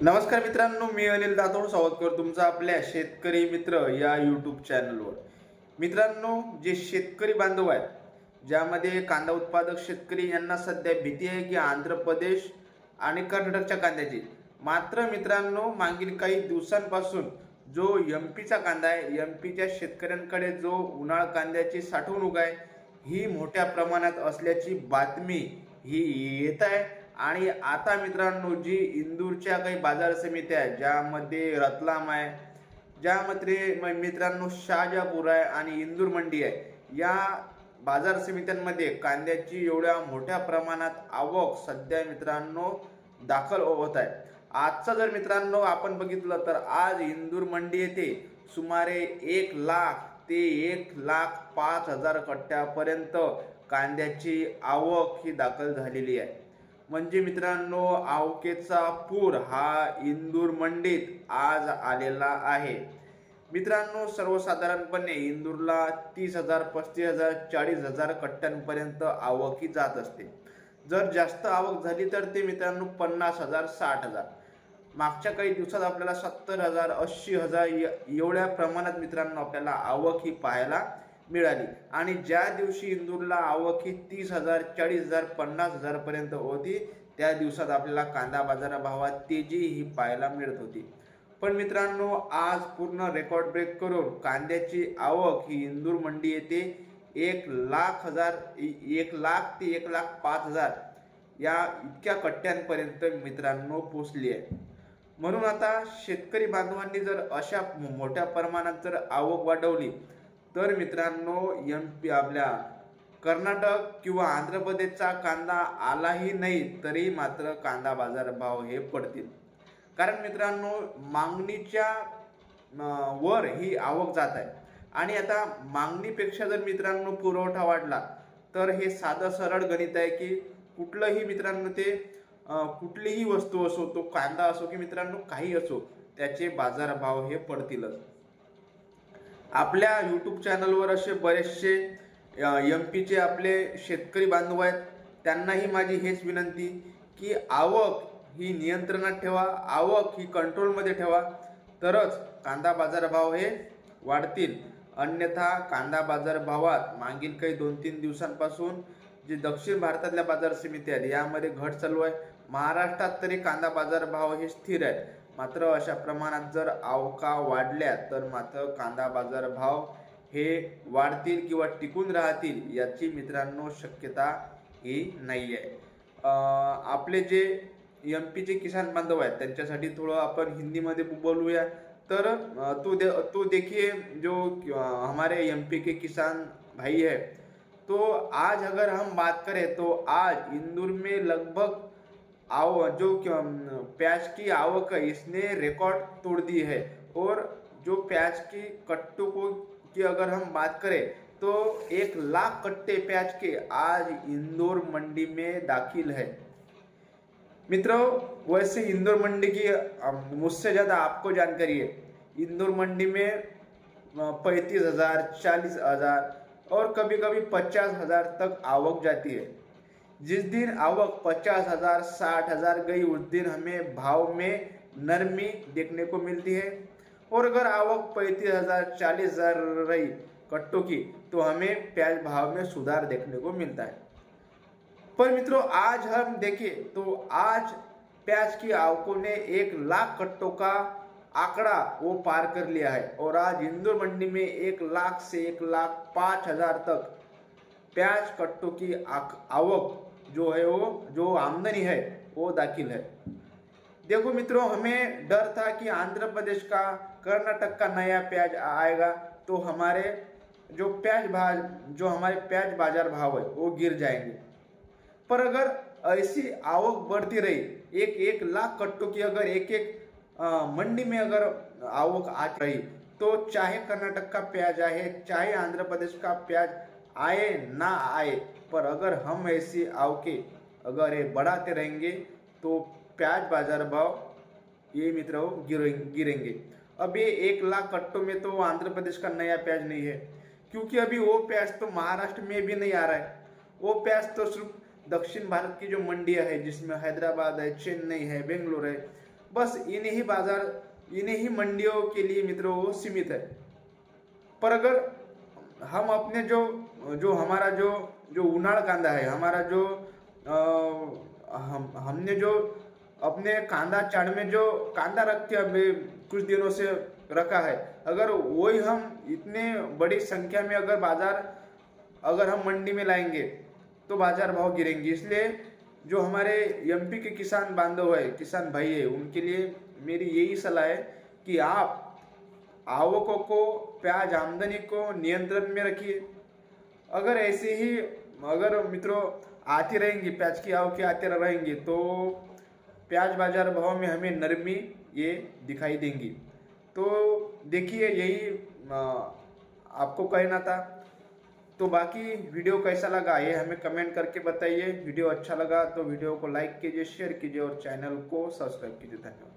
नमस्कार मित्रांनो मी अनिल दातोड स्वागत करतो तुमचं आपल्या शेतकरी मित्र या यूट्यूब चॅनलवर मित्रांनो जे शेतकरी बांधव आहेत ज्यामध्ये कांदा उत्पादक शेतकरी यांना सध्या भीती आहे की आंध्र प्रदेश आणि कर्नाटकच्या कांद्याची. मात्र मित्रांनो मागील काही दिवसांपासून जो एम पीचा कांदा आहे एम पीच्या शेतकऱ्यांकडे जो उन्हाळ कांद्याची साठवणूक आहे ही मोठ्या प्रमाणात असल्याची बातमी ही येत आहे. आणि आता मित्रांनो जी इंदूरच्या काही बाजार समित्या आहेत ज्यामध्ये रतलाम आहे ज्यामध्ये मित्रांनो शाहजहापूर आहे आणि इंदूर मंडी आहे या बाजार समित्यांमध्ये कांद्याची एवढ्या मोठ्या प्रमाणात आवक सध्या मित्रांनो दाखल होत आहे. आजचा जर मित्रांनो आपण बघितलं तर आज इंदूर मंडी येथे सुमारे एक लाख ते एक लाख पाच हजार कट्ट्यापर्यंत कांद्याची आवक ही दाखल झालेली आहे. म्हणजे मित्रांनो आवकेचा पूर हा इंदूर मंडीत आज आलेला आहे. मित्रांनो सर्वसाधारणपणे इंदूरला तीस हजार पस्तीस हजार चाळीस हजार कट्ट्यांपर्यंत आवक ही जात असते. जर जास्त आवक झाली तर ते मित्रांनो पन्नास हजार साठ हजार. मागच्या काही दिवसात आपल्याला सत्तर हजार ऐंशी हजार य- एवढ्या प्रमाणात मित्रांनो आपल्याला आवक ही पाहायला मिळाली. आणि ज्या दिवशी इंदूरला आवक ही तीस हजार चाळीस हजार पन्नास हजार पर्यंत होती त्या दिवसात आपल्याला कांदा बाजारा भावात तेजी ही पाहायला मिळत होती. पण मित्रांनो आज पूर्ण रेकॉर्ड ब्रेक करून कांद्याची आवक ही इंदूर मंडी येथे एक लाख हजार एक लाख ते एक लाख पाच हजार या इतक्या कट्ट्यांपर्यंत मित्रांनो पोचली आहे. म्हणून आता शेतकरी बांधवांनी जर अशा मोठ्या प्रमाणात जर आवक वाढवली तर मित्रांनो एम पी आपल्या कर्नाटक किंवा आंध्र प्रदेशचा कांदा आलाही नाही तरी मात्र कांदा बाजार भाव हे पडतील. कारण मित्रांनो मागणीच्या वर ही आवक जात आहे. आणि आता मागणीपेक्षा जर मित्रांनो पुरवठा वाढला तर हे साधं सरळ गणित आहे की कुठलंही मित्रांनो ते कुठलीही वस्तू असो तो कांदा असो की मित्रांनो काही असो त्याचे बाजारभाव हे पडतीलच. आपल्या यूट्यूब चॅनलवर असे बरेचसे एम पीचे आपले शेतकरी बांधव आहेत. त्यांनाही माझी हेच विनंती की आवक ही नियंत्रणात ठेवा आवक ही कंट्रोलमध्ये ठेवा. तरच कांदा बाजारभाव हे वाढतील. अन्यथा कांदा बाजारभावात मागील काही दोन तीन दिवसांपासून जे दक्षिण भारतातल्या बाजार समिती आहेत यामध्ये घट चालू आहे. महाराष्ट्रात तरी कांदा बाजारभाव हे स्थिर आहे मात्र अशा प्रमाणात जर आवका वाढल्या तर मात्र कांदा बाजार भाव हे वाढतील किंवा टिकून राहतील याची मित्रांनो शक्यता ही नाही आहे आपले जे एम पीचे किसान बांधव आहेत त्यांच्यासाठी थोडं आपण हिंदीमध्ये बोलूया. तर तो दे तो देखिए जो हमारे एम पी के किसान भाई है तो आज अगर हम बात करें तो आज इंदौर में लगभग आव जो प्याज की आवक है इसने रिकॉर्ड तोड़ दी है। और जो प्याज की कट्टों को, की अगर हम बात करें तो एक लाख कट्टे प्याज के आज इंदौर मंडी में दाखिल है। मित्रों, वैसे इंदौर मंडी की मुझसे ज़्यादा आपको जानकारी है। इंदौर मंडी में पैंतीस हज़ार, चालीस हज़ार और कभी कभी पचास हज़ार तक आवक जाती है। जिस दिन आवक पचास हज़ार, साठ हज़ार गई, उस दिन हमें भाव में नरमी देखने को मिलती है। और अगर आवक पैंतीस हज़ार, चालीस हज़ार रही कट्टों की तो हमें प्याज भाव में सुधार देखने को मिलता है। पर मित्रों, आज हम देखें तो आज प्याज की आवकों ने एक लाख कट्टों का आंकड़ा वो पार कर लिया है। और आज इंदौर मंडी में एक लाख से एक लाख पाँच हज़ार तक प्याज कट्टों की आवक जो है वो, जो आमदनी है, वो दाखिल है। देखो मित्रों, हमें डर था कि आंध्र प्रदेश का, कर्नाटक का नया प्याज आएगा तो हमारे जो प्याज भाव जो हमारे प्याज बाज़ार भाव है, वो गिर जाएँगे। पर अगर ऐसी आवक बढ़ती रही, एक एक लाख कट्टों की अगर एक एक मंडी में अगर आवक आ रही तो चाहे कर्नाटक का प्याज आए, चाहे आंध्र प्रदेश का प्याज आए, ना आए पर अगर हम ऐसी आवके अगर ये बढ़ाते रहेंगे तो प्याज बाज़ार भाव ये मित्रों गिरे, गिरेंगे। अब ये एक लाख कट्टों में तो आंध्र प्रदेश का नया प्याज नहीं है, क्योंकि अभी वो प्याज तो महाराष्ट्र में भी नहीं आ रहा है। वो प्याज तो सिर्फ़ दक्षिण भारत की जो मंडियाँ है, जिसमें हैदराबाद है, चेन्नई है, बेंगलोर है, बस इन्हीं बाज़ार, इन्हीं मंडियों के लिए मित्रों वो सीमित है। पर अगर हम अपने जो जो हमारा जो जो उनाड़ कांदा है हमारा जो अ, हम हमने जो अपने कांदा चाड़ में जो कांदा रख के अभी कुछ दिनों से रखा है अगर वही हम इतने बड़ी संख्या में अगर बाज़ार अगर हम मंडी में लाएँगे तो बाज़ार भाव गिरेंगे। इसलिए जो हमारे एमपी के किसान बांधव है किसान भाई है उनके लिए मेरी यही सलाह है कि आप आवकों को, प्याज आमदनी को नियंत्रण में रखिए। अगर ऐसे ही, अगर मित्रों आती रहेंगी, प्याज की आवक आते रहेंगी तो प्याज बाज़ार भाव में हमें नरमी ये दिखाई देंगी। तो देखिए, यही आपको कहना था। तो बाकी वीडियो कैसा लगा, ये हमें कमेंट करके बताइए। वीडियो अच्छा लगा तो वीडियो को लाइक कीजिए, शेयर कीजिए और चैनल को सब्सक्राइब कीजिए। धन्यवाद।